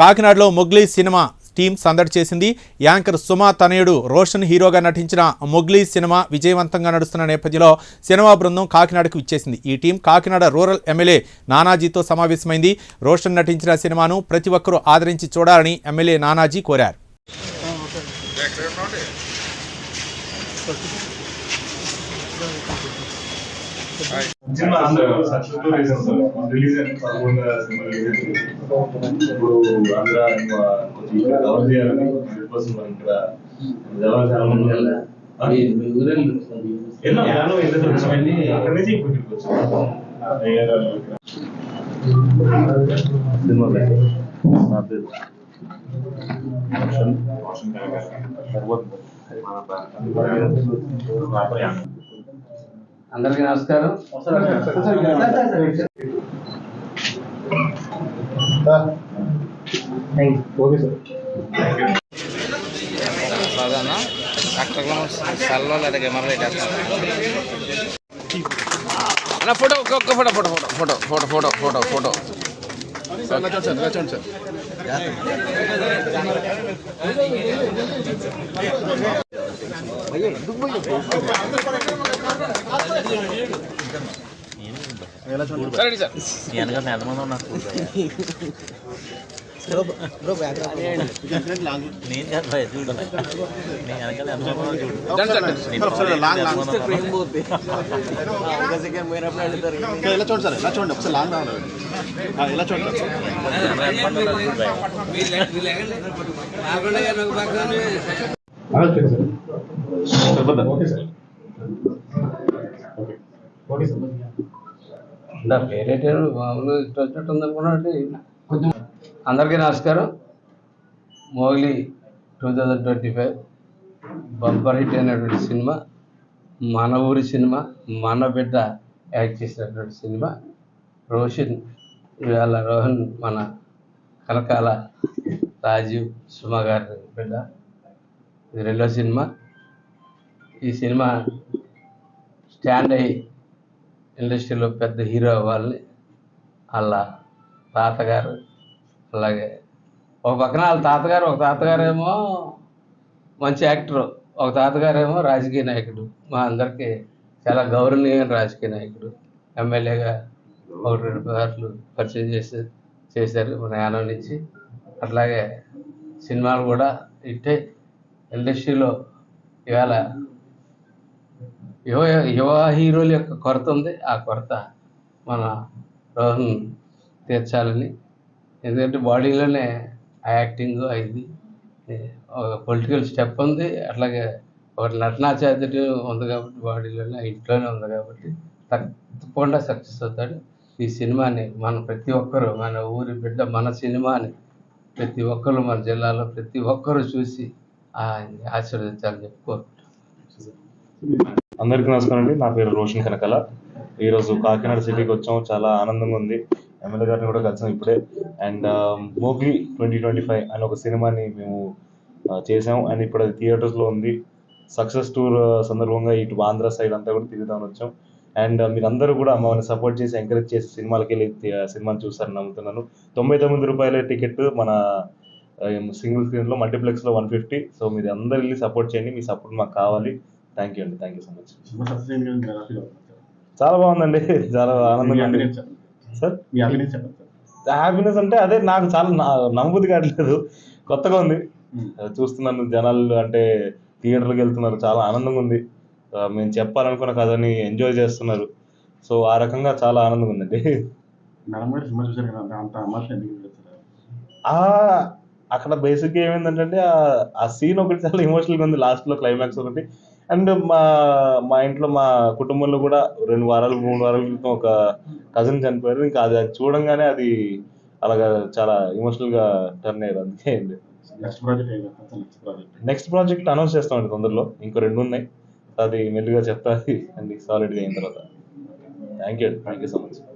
కాకినాడలో Mowgli cinema team సందడి చేసింది. యాంకర్ సుమా తనయుడు రోషన్ హీరోగా నటించిన మొగ్లీ సినిమా విజయవంతంగా నడుస్తున్న నేపథ్యంలో సినిమా బృందం కాకినాడకు ఇచ్చేసింది ఈ టీం కాకినాడ రూరల్ ఎమ్మెల్యే నానాజీతో సమావేశమైంది. రోషన్ నటించిన సినిమాను ప్రతి ఒక్కరూ ఆదరించి చూడాలని ఎమ్మెల్యే నానాజీ కోరారు. ఇప్పుడు ఆంధ్ర ఇంకా కొంచెం ఇక్కడ కవర్ చేయాలని హండ్రెడ్ పర్సెంట్ మరి ఇక్కడ జనాలు చాలా మంది ఉన్నారు. ఆ? ఎన్నో ఎన్నో ఇద్దరు వచ్చామని అక్కడి నుంచి ఇప్పుడు ఇక్కడికి వచ్చాము సినిమా పేరు? నా పేరు రోషన్ రోషన్ కనకాల. తర్వాత మన ప- నా పేరు యాంకర్. అందరికీ నమస్కారం సాధారణ అక్కడ సెల్లో లేదా కెమెరాలో పెట్టేస్తాను అన్న ఫోటో ఒక్క photo photo photo photo photo photo photo photo సరే సార్ డన్ సార్ డన్ ఇలా చూడండి సార్ ఇలా చూడండి ఒకసారి లాంగ్ రావాలి ఇలా చూడండి సార్ ఓకే సార్ నా పేరేటారు మామూలు ఇట్లా వచ్చినట్టు కొంచెం అందరికీ నమస్కారం. Mowgli two thousand twenty five bumper hit అయినటువంటి సినిమా మన ఊరి సినిమా మన బిడ్డ యాక్ట్ చేసినటువంటి సినిమా రోషన్ ఇవాళ రోహన్ మన కనకాల రాజీవ్ సుమ గారి బిడ్డ. ఇది రెండో సినిమా. ఈ సినిమా స్టాండ్ అయ్యి ఇండస్ట్రీలో పెద్ద హీరో అవ్వాలి. వాళ్ళ తాతగారు అలాగే. ఒక పక్కన వాళ్ళ తాతగారు ఒక తాతగారేమో మంచి యాక్టర్. ఒక తాతగారేమో రాజకీయ నాయకుడు. మా అందరికీ చాలా గౌరవనీయమైన రాజకీయ నాయకుడు. ఎమ్మెల్యేగా ఒకటి రెండు పదార్లు పరిచయం చేసి చేశారు మన యానం నుంచి. అట్లాగే సినిమాలు కూడా ఇట్టే ఇండస్ట్రీలో ఇవాళ యువ యువ హీరోల యొక్క కొరత ఉంది. ఆ కొరత మన రోహన్ తీర్చాలని. ఎందుకంటే బాడీలోనే ఆ యాక్టింగ్ అయింది. ఒక పొలిటికల్ స్టెప్ ఉంది. అట్లాగే ఒక నటనా చాతుర్యం ఉంది కాబట్టి బాడీలోనే ఇంట్లోనే ఉంది కాబట్టి తప్పకుండా సక్సెస్ అవుతాడు. ఈ సినిమాని మన ప్రతి ఒక్కరూ మన ఊరి బిడ్డ మన సినిమాని ప్రతి ఒక్కరు మన జిల్లాలో ప్రతి ఒక్కరూ చూసి ఆశీర్వదించాలని చెప్పుకో అందరికీ నమస్కారం అండి. నా పేరు రోషన్ కనకల. ఈరోజు కాకినాడ సిటీకి వచ్చాం చాలా ఆనందంగా ఉంది. ఎమ్మెల్యే గారిని కూడా కలిసాం ఇప్పుడే. And um, Mowgli twenty twenty five అనే ఒక సినిమాని మేము చేసాము. చేసాం అండ్ ఇప్పుడు అది థియేటర్స్లో ఉంది. సక్సెస్ టూర్ సందర్భంగా ఇటు ఆంధ్ర సైడ్ అంతా కూడా తిరుగుదామని వచ్చాం. అండ్ మీరందరూ కూడా మమ్మల్ని సపోర్ట్ చేసి ఎంకరేజ్ చేసి సినిమాలకి వెళ్ళి సినిమాని చూస్తారని నమ్ముతున్నాను. తొంభై తొమ్మిది రూపాయల టికెట్ మన సింగిల్ స్క్రీన్లో మల్టీప్లెక్స్లో వన్ ఫిఫ్టీ. సో మీరు అందరు వెళ్ళి సపోర్ట్ చేయండి. మీ సపోర్ట్ మాకు కావాలి. థ్యాంక్ యూ అండి. Thank you so much? చాలా బాగుందండి. చాలా ఆనందంగా సార్. హ్యాపీనెస్ అంటే అదే నాకు చాలా నమ్మబుద్ధి కావట్లేదు. కొత్తగా ఉంది. చూస్తున్నాను. జనాలు అంటే థియేటర్కి వెళ్తున్నారు. చాలా ఆనందంగా ఉంది. మేము చెప్పాలనుకున్న కథని ఎంజాయ్ చేస్తున్నారు. సో ఆ రకంగా చాలా ఆనందంగా ఉందండి. అక్కడ బేసిక్గా ఏమైందంటే ఆ- ఆ సీన్ ఒకటి చాలా ఎమోషనల్గా ఉంది లాస్ట్లో క్లైమాక్స్ ఒకటి. అండ్ మా మా ఇంట్లో మా కుటుంబంలో కూడా రెండు వారాలు మూడు వారాల క్రితం ఒక కజిన్ చనిపోయారు. ఇంకా అది అది చూడంగానే అది అలాగా చాలా ఎమోషనల్గా టర్న్ అయ్యారు అందుకే నెక్స్ట్ ప్రాజెక్ట్ అనౌన్స్ చేస్తామండి తొందరలో. ఇంకో రెండు ఉన్నాయి. అది మెల్లిగా చెప్తా అండి సాలిడ్గా అయిన తర్వాత. Thank you thank you so much